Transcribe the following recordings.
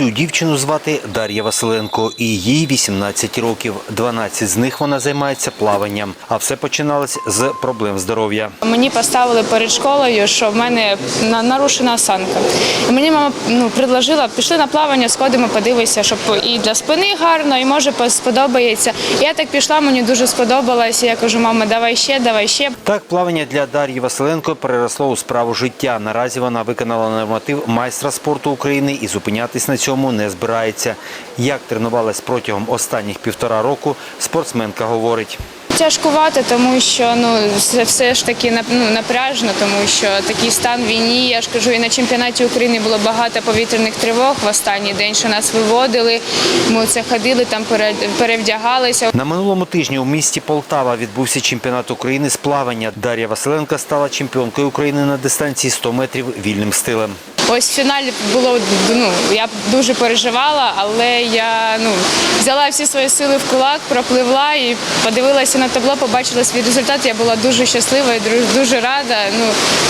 Цю дівчину звати Дар'я Василенко, і їй 18 років. 12 з них вона займається плаванням. А все починалось з проблем здоров'я. Мені поставили перед школою, що в мене нарушена осанка. І мені мама ну, предложила, пішли на плавання, сходимо, подивися, щоб і для спини гарно, і може сподобається. Я так пішла, мені дуже сподобалось. Я кажу, мама, давай ще, давай ще. Так, плавання для Дар'ї Василенко переросло у справу життя. Наразі вона виконала норматив майстра спорту України і зупинятись на цьому не збирається. Як тренувалась протягом останніх півтора року, спортсменка говорить. Тяжкувати, тому що ну це все ж таки ну, напряжно, тому що такий стан війні. Я ж кажу, і на чемпіонаті України було багато повітряних тривог в останній день, що нас виводили. Ми це ходили там, пере- перевдягалися. На минулому тижні у місті Полтава відбувся чемпіонат України з плавання. Дар'я Василенко стала чемпіонкою України на дистанції 100 метрів вільним стилем. Ось в фіналі було ну я дуже переживала, але я ну взяла всі свої сили в кулак, пропливла і подивилася на табло, побачила свій результат. Я була дуже щаслива і дуже рада. Ну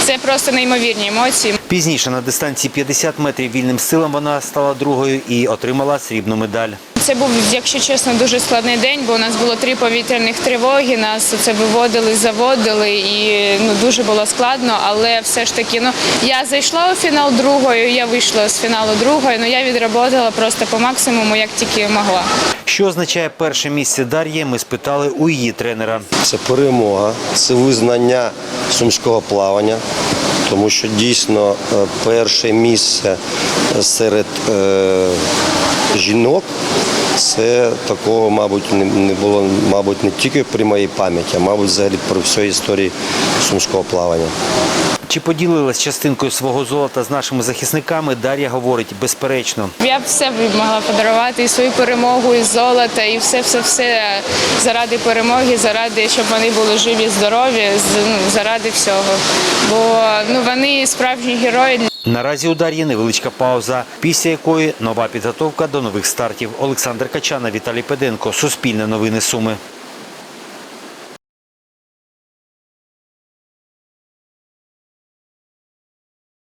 це просто неймовірні емоції. Пізніше на дистанції 50 метрів вільним стилем вона стала другою і отримала срібну медаль. Це був, якщо чесно, дуже складний день, бо у нас було три повітряних тривоги. Нас це виводили, заводили, і ну дуже було складно. Але все ж таки, ну я зайшла у фінал другою, я вийшла з фіналу другою. Ну я відработала просто по максимуму, як тільки могла. Що означає перше місце Дар'ї, ми спитали у її тренера. Це перемога, це визнання сумського плавання, тому що дійсно е, перше місце серед е, жінок. Це такого, мабуть, не, було, мабуть, не тільки при моїй пам'яті, а мабуть, взагалі при всій історії сумського плавання. Чи поділилась частинкою свого золота з нашими захисниками? Дар'я говорить безперечно. Я б все б могла подарувати і свою перемогу, і золото, і все, все, все заради перемоги, заради, щоб вони були живі, здорові, ну, заради всього. Бо ну вони справжні герої. Наразі у Дар'ї невеличка пауза, після якої нова підготовка до нових стартів. Олександр Качана, Віталій Педенко, Суспільне новини Суми.